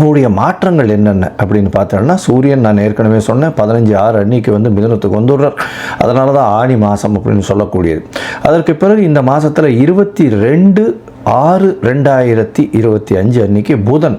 கூடிய மாற்றங்கள் என்னென்ன அப்படின்னு பார்த்தோம்னா சூரியன் நான் ஏற்கனவே சொன்னேன் பதினஞ்சு ஆறு அன்னைக்கு வந்து மிதனத்துக்கு வந்துடுறார். அதனால தான் ஆணி மாதம் அப்படின்னு சொல்லக்கூடியது. அதற்கு பிறகு இந்த மாதத்தில் இருபத்தி ரெண்டு ஆறு ரெண்டாயிரத்தி இருபத்தி அஞ்சு அன்னைக்கு புதன்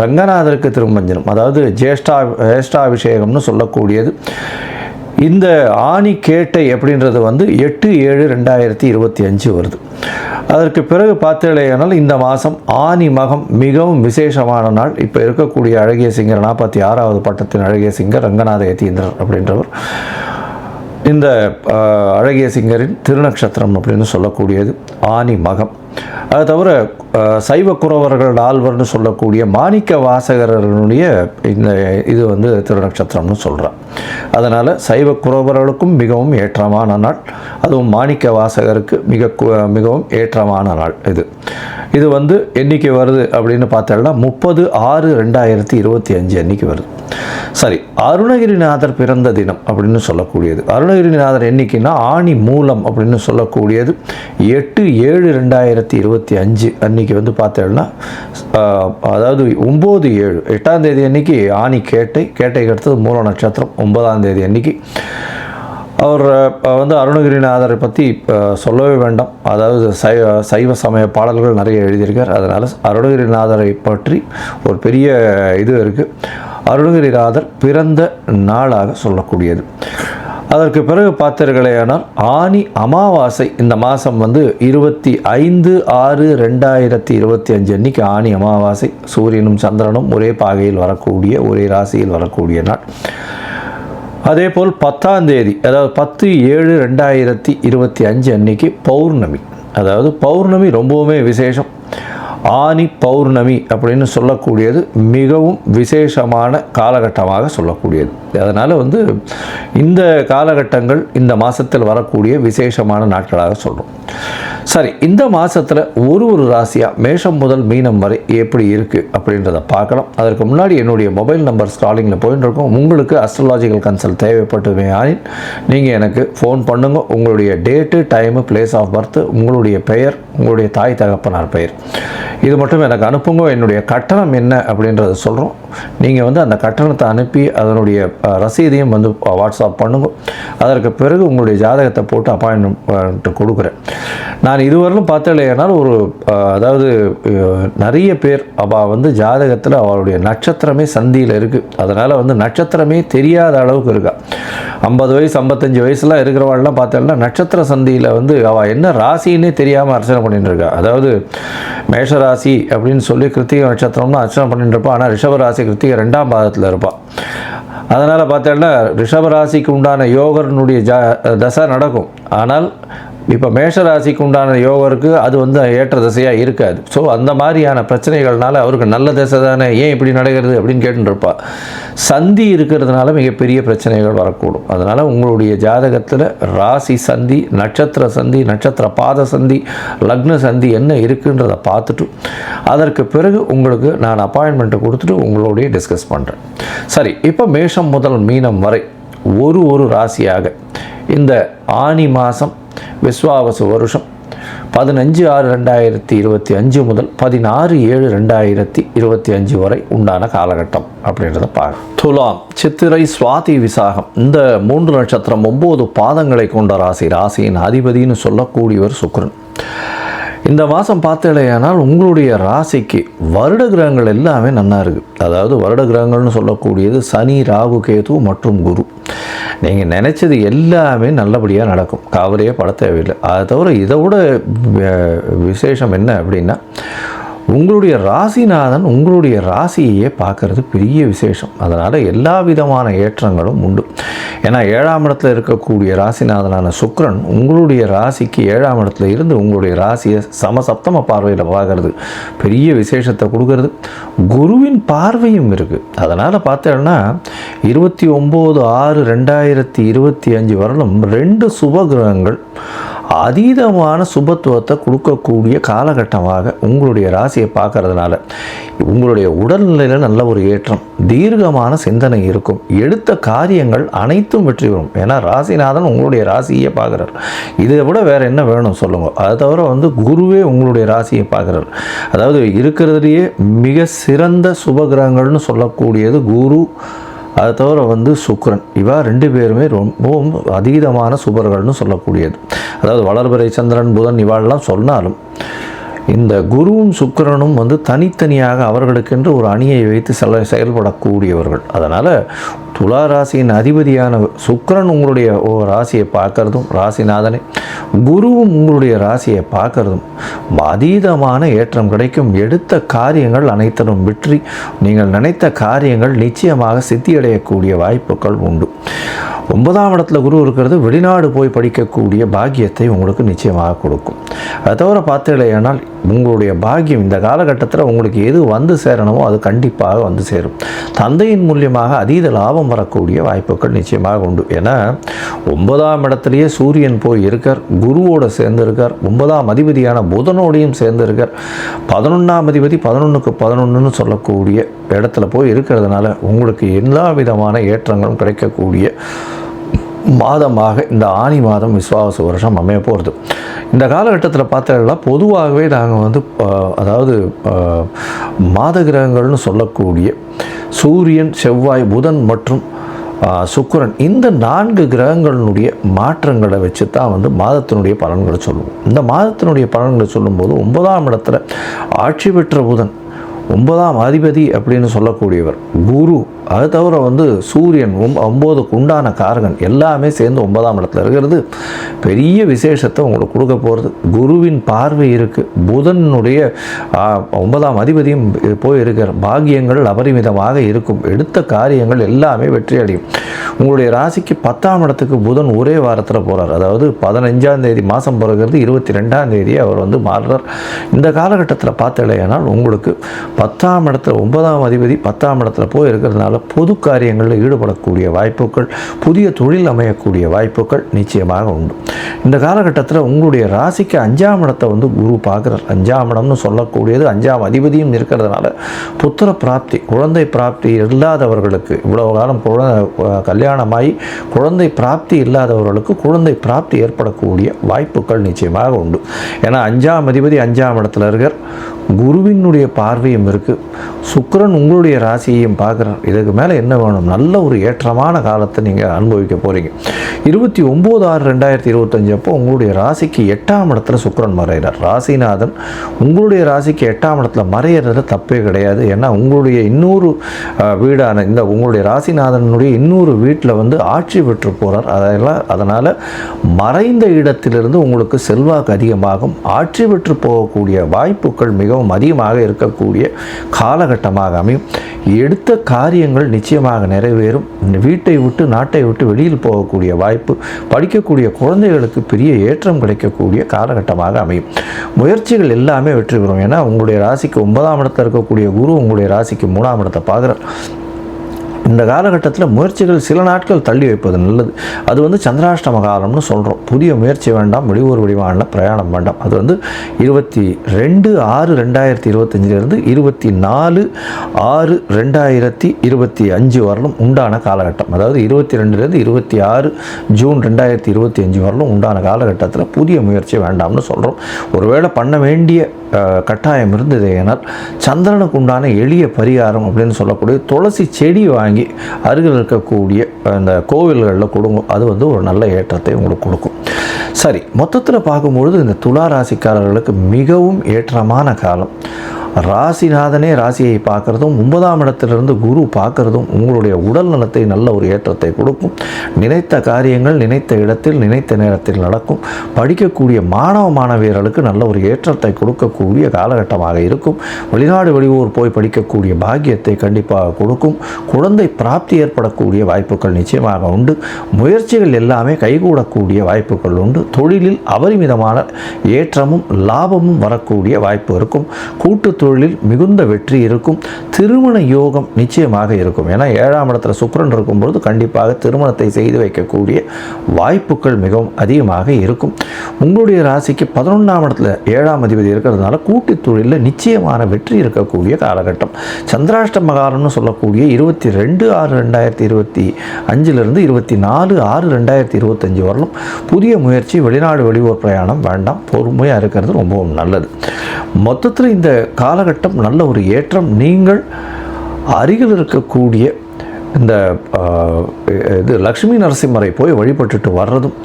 ரங்கநாதருக்கு திருமஞ்சனம் அதாவது ஜேஷ்டா ஜேஷ்டாபிஷேகம்னு சொல்லக்கூடியது. இந்த ஆணி கேட்டை அப்படின்றது வந்து எட்டு ஏழு ரெண்டாயிரத்தி இருபத்தி அஞ்சு வருது. அதற்கு பிறகு பார்த்தீங்களேனால் இந்த மாதம் ஆனி மகம் மிகவும் விசேஷமான நாள். இப்போ இருக்கக்கூடிய அழகிய சிங்கர் நாற்பத்தி ஆறாவது பட்டத்தின் அழகிய சிங்கர் ரங்கநாத யதீந்திரர் அப்படின்றவர். இந்த அழகிய சிங்கரின் திருநக்ஷத்திரம் அப்படின்னு சொல்லக்கூடியது ஆனி மகம். அது தவிர சைவ குறவர்கள் ஆழ்வர்னு சொல்லக்கூடிய மாணிக்க வாசகரனுடைய இந்த இது வந்து திருநட்சத்திரம்னு சொல்கிறார் அதனால் சைவ குறவர்களுக்கும் மிகவும் ஏற்றமான நாள். அதுவும் மாணிக்க வாசகருக்கு மிக மிகவும் ஏற்றமான நாள் இது. இது வந்து என்னைக்கு வருது அப்படின்னு பார்த்தோம்னா முப்பது ஆறு ரெண்டாயிரத்தி இருபத்தி அஞ்சு அன்னைக்கு வருது. சரி அருணகிரிநாதர் பிறந்த தினம் அப்படின்னு சொல்லக்கூடியது. அருணகிரிநாதர் என்னைக்குன்னா ஆணி மூலம் அப்படின்னு சொல்லக்கூடியது. எட்டு ஏழு ரெண்டாயிரத்தி இருபத்தி அஞ்சு அன்றைக்கி வந்து பார்த்தோம்னா அதாவது ஒம்பது ஏழு எட்டாம் தேதி அன்னைக்கு ஆணி கேட்டை கேட்டைக்கு அடுத்தது மூல நட்சத்திரம் ஒன்பதாம் தேதி அன்னைக்கு. அவர் வந்து அருணகிரிநாதரை பற்றி சொல்லவே வேண்டாம். அதாவது சைவ சைவ சமய பாடல்கள் நிறைய எழுதியிருக்கார். அதனால் அருணகிரிநாதரை பற்றி ஒரு பெரிய இது இருக்குது அருணகிரிநாதர் பிறந்த நாளாக சொல்லக்கூடியது. அதற்கு பிறகு பார்த்தீர்களேனால் ஆனி அமாவாசை இந்த மாதம் வந்து இருபத்தி ஐந்து ஆறு ரெண்டாயிரத்தி இருபத்தி அஞ்சு அன்னைக்கு ஆனி அமாவாசை. சூரியனும் சந்திரனும் ஒரே பாகையில் வரக்கூடிய ஒரே ராசியில் வரக்கூடிய நாள். அதே போல் பத்தாம் தேதி அதாவது பத்து ஏழு ரெண்டாயிரத்தி இருபத்தி அஞ்சு அன்னைக்கு பௌர்ணமி. அதாவது பௌர்ணமி ரொம்பவுமே விசேஷம். ஆனி பௌர்ணமி அப்படின்னு சொல்லக்கூடியது மிகவும் விசேஷமான காலகட்டமாக சொல்லக்கூடியது. அதனால் வந்து இந்த காலகட்டங்கள் இந்த மாதத்தில் வரக்கூடிய விசேஷமான நாட்களாக சொல்கிறோம் சரி இந்த மாதத்தில் ஒரு ஒரு ராசியாக மேஷம் முதல் மீனம் வரை எப்படி இருக்குது அப்படின்றத பார்க்கலாம் அதற்கு முன்னாடி என்னுடைய மொபைல் நம்பர் ஸ்டாலிங்கில் போயின்னு இருக்கோம் உங்களுக்கு அஸ்ட்ரலாஜிக்கல் கன்சல்ட் தேவைப்பட்டுமே ஆனின் நீங்கள் எனக்கு ஃபோன் பண்ணுங்கள் உங்களுடைய date time place of birth உங்களுடைய பெயர் உங்களுடைய தாய் தகப்பனார் பெயர். இது மட்டும் எனக்கு அனுப்புங்க. என்னுடைய கட்டணம் என்ன அப்படின்றத சொல்கிறோம் நீங்கள் வந்து அந்த கட்டணத்தை அனுப்பி அதனுடைய ரசீதையும் வந்து வாட்ஸ்அப் பண்ணுங்க. அதற்கு பிறகு உங்களுடைய ஜாதகத்தை போட்டு அப்பாயின்மெண்ட் கொடுக்குறேன். நான் நான் இதுவரையிலும் பார்த்தலையானால் ஒரு அதாவது நிறைய பேர் அவள் வந்து ஜாதகத்தில் அவளுடைய நட்சத்திரமே சந்தியில் இருக்குது அதனால் வந்து நட்சத்திரமே தெரியாத அளவுக்கு இருக்கா. ஐம்பது வயசு ஐம்பத்தஞ்சு வயசுலாம் இருக்கிறவாள்லாம் பார்த்தோம்னா நட்சத்திர சந்தியில் வந்து அவள் என்ன ராசின்னே தெரியாமல் அர்ச்சனை பண்ணிட்டு இருக்கா. அதாவது மேஷ ராசி அப்படின்னு சொல்லி கிருத்திகை நட்சத்திரம்னு அர்ச்சனை பண்ணிட்டு இருப்பாள் ஆனால் ரிஷப ராசி கிருத்திகை ரெண்டாம் பாதத்தில் இருப்பாள் அதனால் பார்த்தோம்னா ரிஷப ராசிக்கு உண்டான யோகர்னுடைய ஜா தசை நடக்கும். ஆனால் இப்போ மேஷ ராசிக்கு உண்டான யோகருக்கு அது வந்து ஏற்ற திசையாக இருக்காது. ஸோ அந்த மாதிரியான பிரச்சனைகள்னால அவருக்கு நல்ல திசை தானே ஏன் இப்படி நடக்கிறது அப்படின்னு கேட்டுருப்பா சந்தி இருக்கிறதுனால மிகப்பெரிய பிரச்சனைகள் வரக்கூடும். அதனால் உங்களுடைய ஜாதகத்தில் ராசி சந்தி நட்சத்திர சந்தி நட்சத்திர பாத சந்தி லக்ன சந்தி என்ன இருக்குன்றதை பார்த்துட்டு அதற்கு பிறகு உங்களுக்கு நான் அப்பாயின்மெண்ட்டை கொடுத்துட்டு உங்களுடைய டிஸ்கஸ் பண்ணுறேன் சரி இப்போ மேஷம் முதல் மீனம் வரை ஒரு ஒரு ராசியாக இந்த ஆனி மாதம் விஸ்வாவச வருஷம் பதினஞ்சு ஆறு ரெண்டாயிரத்தி இருபத்தி அஞ்சு முதல் பதினாறு ஏழு ரெண்டாயிரத்தி இருபத்தி அஞ்சு வரை உண்டான காலகட்டம் அப்படின்றத பாரு. துலாம் சித்திரை சுவாதி விசாகம். இந்த மூன்று நட்சத்திரம் ஒம்பது பாதங்களை கொண்ட ராசி. ராசியின் அதிபதின்னு சொல்லக்கூடியவர் சுக்ரன் இந்த மாதம் பார்த்தலையானால் உங்களுடைய ராசிக்கு வருட கிரகங்கள் எல்லாமே நல்லா இருக்குது அதாவது வருட கிரகங்கள்னு சொல்லக்கூடியது சனி ராகு கேது மற்றும் குரு. நீங்கள் நினச்சது எல்லாமே நல்லபடியாக நடக்கும். கவலையே பட தேவையில்லை அதை தவிர இதை விட விசேஷம் என்ன அப்படின்னா உங்களுடைய ராசிநாதன் உங்களுடைய ராசியையே பார்க்கறது பெரிய விசேஷம். அதனால் எல்லா விதமான ஏற்றங்களும் உண்டு. ஏன்னா ஏழாம் இடத்துல இருக்கக்கூடிய ராசிநாதனான சுக்ரன் உங்களுடைய ராசிக்கு ஏழாம் இடத்துல இருந்து உங்களுடைய ராசியை சமசப்தம பார்வையில் பார்க்கறது பெரிய விசேஷத்தை கொடுக்கறது. குருவின் பார்வையும் இருக்குது அதனால் பார்த்தோன்னா இருபத்தி ஒம்பது ஆறு ரெண்டாயிரத்தி இருபத்தி அஞ்சு வரலும் ரெண்டு சுபகிரகங்கள் அதீதமான சுபத்துவத்தை கொடுக்கக்கூடிய காலகட்டமாக உங்களுடைய ராசியை பார்க்கறதுனால உங்களுடைய உடல்நிலையில் நல்ல ஒரு ஏற்றம் தீர்க்கமான சிந்தனை இருக்கும். எடுத்த காரியங்கள் அனைத்தும் வெற்றி பெறும். ஏன்னா ராசிநாதன் உங்களுடைய ராசியை பார்க்குறார். இதை விட வேறு என்ன வேணும் சொல்லுங்கள் அதை தவிர வந்து குருவே உங்களுடைய ராசியை பார்க்குறார். அதாவது இருக்கிறதுலேயே மிக சிறந்த சுபகிரகங்கள்னு சொல்லக்கூடியது குரு அதை தவிர வந்து சுக்ரன். இவா ரெண்டு பேருமே ரொம்பவும் அதீதமான சுபர்கள்னு சொல்லக்கூடியது. அதாவது வளர்பிறை சந்திரன் புதன் இவாளெல்லாம் சொன்னாலும் இந்த குருவும் சுக்கரனும் வந்து தனித்தனியாக அவர்களுக்கென்று ஒரு அணியை வைத்து செல செயல்படக்கூடியவர்கள். அதனால் துலா ராசியின் அதிபதியான சுக்கரன் உங்களுடைய ஓ ராசியை பார்க்கறதும் ராசிநாதனை குருவும் உங்களுடைய ராசியை பார்க்கறதும் அதீதமான ஏற்றம் கிடைக்கும். எடுத்த காரியங்கள் அனைத்திலும் வெற்றி. நீங்கள் நினைத்த காரியங்கள் நிச்சயமாக சித்தியடையக்கூடிய வாய்ப்புகள் உண்டு. ஒன்பதாம் இடத்துல குரு இருக்கிறது வெளிநாடு போய் படிக்கக்கூடிய பாக்கியத்தை உங்களுக்கு நிச்சயமாக கொடுக்கும். அதை தவிர பார்த்தீங்களேனால் உங்களுடைய பாக்கியம் இந்த காலகட்டத்தில் உங்களுக்கு எது வந்து சேரணுமோ அது கண்டிப்பாக வந்து சேரும். தந்தையின் மூலியமாக அதீத லாபம் வரக்கூடிய வாய்ப்புகள் நிச்சயமாக உண்டு. ஏன்னா ஒன்பதாம் இடத்துலையே சூரியன் போய் இருக்கார் குருவோட சேர்ந்திருக்கார் ஒன்பதாம் அதிபதியான புதனோடையும் சேர்ந்திருக்கார். பதினொன்றாம் அதிபதி பதினொன்றுக்கு பதினொன்றுன்னு சொல்லக்கூடிய இடத்துல போய் இருக்கிறதுனால உங்களுக்கு எல்லா விதமான ஏற்றங்களும் கிடைக்கக்கூடிய மாதமாக இந்த ஆனி மாதம் விஸ்வாச வருஷம் அமைய போகிறது இந்த காலகட்டத்தில் பார்த்தீங்கன்னா பொதுவாகவே நாங்கள் வந்து அதாவது மாத கிரகங்கள்னு சொல்லக்கூடிய சூரியன் செவ்வாய் புதன் மற்றும் சுக்கரன் சுக்கிரன் இந்த நான்கு கிரகங்களினுடைய மாற்றங்களை வச்சு தான் வந்து மாதத்தினுடைய பலன்களை சொல்லுவோம். இந்த மாதத்தினுடைய பலன்களை சொல்லும்போது ஒன்பதாம் இடத்துல ஆட்சி பெற்ற புதன் ஒன்பதாம் அதிபதி அப்படின்னு சொல்லக்கூடியவர் குரு. அது தவிர வந்து சூரியன் ஒம் ஒம்போதுக்கு உண்டான காரகன் எல்லாமே சேர்ந்து ஒன்பதாம் இடத்துல இருக்கிறது. பெரிய விசேஷத்தை உங்களுக்கு கொடுக்க போகிறது குருவின் பார்வை இருக்குது புதனுடைய ஒன்பதாம் அதிபதியும் போய் இருக்கிற பாக்கியங்கள் அபரிமிதமாக இருக்கும். எடுத்த காரியங்கள் எல்லாமே வெற்றி அடையும். உங்களுடைய ராசிக்கு பத்தாம் இடத்துக்கு புதன் ஒரே வாரத்தில் போகிறார் அதாவது பதினஞ்சாம் தேதி மாதம் பிறகுறது இருபத்தி ரெண்டாம் தேதி அவர் வந்து மாறுறார். இந்த காலகட்டத்தில் பார்த்தலையானால் உங்களுக்கு பத்தாம் இடத்துல ஒன்பதாம் அதிபதி பத்தாம் இடத்துல போய் இருக்கிறதுனால பொது காரியங்களில் ஈடுபடக்கூடிய வாய்ப்புகள் புதிய தொழில் அமையக்கூடிய வாய்ப்புகள் நிச்சயமாக உண்டு. இந்த காலகட்டத்தில் உங்களுடைய ராசிக்கு அஞ்சாம் இடத்தை வந்து குரு பார்க்குறார். அஞ்சாம் இடம்னு சொல்லக்கூடியது அஞ்சாம் அதிபதியும் இருக்கிறதுனால புத்திர பிராப்தி குழந்தை பிராப்தி இல்லாதவர்களுக்கு இவ்வளவு காலம் கல்யாணமாகி குழந்தை பிராப்தி இல்லாதவர்களுக்கு குழந்தை பிராப்தி ஏற்படக்கூடிய வாய்ப்புகள் நிச்சயமாக உண்டு. ஏன்னா அஞ்சாம் அதிபதி அஞ்சாம் இடத்துல இருக்கிற குருவினுடைய பார்வையும் இருக்குது சுக்கரன் உங்களுடைய ராசியையும் பார்க்குறார் இதுக்கு மேலே என்ன வேணும்? நல்ல ஒரு ஏற்றமான காலத்தை நீங்கள் அனுபவிக்க போகிறீங்க இருபத்தி ஒம்பது ஆறு ரெண்டாயிரத்தி இருபத்தஞ்சு அப்போ உங்களுடைய ராசிக்கு எட்டாம் இடத்துல சுக்கரன் மறைகிறார். ராசிநாதன் உங்களுடைய ராசிக்கு எட்டாம் இடத்துல மறையிறதுல தப்பே கிடையாது. ஏன்னா உங்களுடைய இன்னொரு வீடான இந்த உங்களுடைய ராசிநாதனுடைய இன்னொரு வீட்டில் வந்து ஆட்சி பெற்று போகிறார் அதெல்லாம் அதனால் மறைந்த இடத்திலிருந்து உங்களுக்கு செல்வாக்கு அதிகமாகும். ஆட்சி பெற்று போகக்கூடிய வாய்ப்புகள் மிகவும் அதிகமாக இருக்கக்கூடிய காலகட்டமாக அமையும். எடுத்த காரியங்கள் நிச்சயமாக நிறைவேறும். வீட்டை விட்டு நாட்டை விட்டு வெளியில் போகக்கூடிய வாய்ப்பு படிக்கக்கூடிய குழந்தைகளுக்கு பெரிய ஏற்றம் கிடைக்கக்கூடிய காலகட்டமாக அமையும். முயற்சிகள் எல்லாமே வெற்றி பெறும். ஏன்னா உங்களுடைய ராசிக்கு ஒன்பதாம் இடத்தில் இருக்கக்கூடிய குரு உங்களுடைய ராசிக்கு மூணாம் இடத்தை பார்க்குறார். இந்த காலகட்டத்தில் முயற்சிகள் சில நாட்கள் தள்ளி வைப்பது நல்லது. அது வந்து சந்திராஷ்டம காலம்னு சொல்கிறோம் புதிய முயற்சி வேண்டாம் வெளியூர் வடிவான பிரயாணம் வேண்டாம். அது வந்து இருபத்தி ரெண்டு ஆறு ரெண்டாயிரத்தி இருபத்தஞ்சிலிருந்து இருபத்தி நாலு ஆறு ரெண்டாயிரத்தி இருபத்தி அஞ்சு வரலும் உண்டான காலகட்டம். அதாவது இருபத்தி ரெண்டுலேருந்து இருபத்தி ஆறு ஜூன் ரெண்டாயிரத்தி இருபத்தி அஞ்சு வரலும் உண்டான காலகட்டத்தில் புதிய முயற்சி வேண்டாம்னு சொல்கிறோம் ஒருவேளை பண்ண வேண்டிய கட்டாயம் இருந்தது ஏனால் சந்திரனுக்கு உண்டான எளிய பரிகாரம் அப்படின்னு சொல்லக்கூடிய துளசி செடி வாங்கி அருகில் இருக்கக்கூடிய அந்த கோவில்களில் கொடுங்க. அது வந்து ஒரு நல்ல ஏற்றத்தை உங்களுக்கு கொடுக்கும். சரி மொத்தத்தில் பார்க்கும்பொழுது இந்த துளா ராசிக்காரர்களுக்கு மிகவும் ஏற்றமான காலம். ராசிநாதனே ராசியை பார்க்குறதும் ஒன்பதாம் இடத்திலிருந்து குரு பார்க்குறதும் உங்களுடைய உடல் நலத்தை நல்ல ஒரு ஏற்றத்தை கொடுக்கும். நினைத்த காரியங்கள் நினைத்த இடத்தில் நினைத்த நேரத்தில் நடக்கும். படிக்கக்கூடிய மாணவ மாணவியர்களுக்கு நல்ல ஒரு ஏற்றத்தை கொடுக்கக்கூடிய காலகட்டமாக இருக்கும். வெளிநாடு வெளியூர் போய் படிக்கக்கூடிய பாக்கியத்தை கண்டிப்பாக கொடுக்கும். குழந்தை பிராப்தி ஏற்படக்கூடிய வாய்ப்புகள் நிச்சயமாக உண்டு. முயற்சிகள் எல்லாமே கைகூடக்கூடிய வாய்ப்புகள் உண்டு. தொழிலில் அபரிமிதமான ஏற்றமும் லாபமும் வரக்கூடிய வாய்ப்பு இருக்கும். கூட்டு தொழிலில் மிகுந்த வெற்றி இருக்கும். திருமண யோகம் நிச்சயமாக இருக்கும். ஏன்னா ஏழாம் இடத்துல சுக்கரன் இருக்கும்பொழுது கண்டிப்பாக திருமணத்தை செய்து வைக்கக்கூடிய வாய்ப்புகள் மிகவும் அதிகமாக இருக்கும். உங்களுடைய ராசிக்கு பதினொன்றாம் இடத்துல ஏழாம் அதிபதி இருக்கிறதுனால கூட்டு தொழிலில் நிச்சயமான வெற்றி இருக்கக்கூடிய காலகட்டம். சந்திராஷ்டம காலம்னு சொல்லக்கூடிய இருபத்தி ரெண்டு ஆறு ரெண்டாயிரத்தி இருபத்தி அஞ்சிலிருந்து இருபத்தி நாலு ஆறு ரெண்டாயிரத்தி இருபத்தஞ்சு வரலும் புதிய முயற்சி வெளிநாடு வெளியூர் பிரயாணம் வேண்டாம். பொறுமையாக இருக்கிறது ரொம்பவும் நல்லது. மொத்தத்தில் இந்த காலகட்டம் நல்ல ஒரு ஏற்றம். நீங்கள் அருகில் இருக்கக்கூடிய இந்த இது லக்ஷ்மி நரசிம்மரை போய் வழிபட்டுட்டு வர்றதும்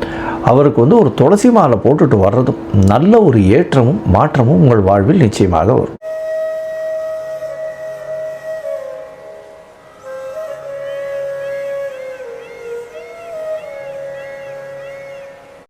அவருக்கு வந்து ஒரு துளசி மாலை போட்டுட்டு வர்றதும் நல்ல ஒரு ஏற்றமும் மாற்றமும் உங்கள் வாழ்வில் நிச்சயமாக வரும்.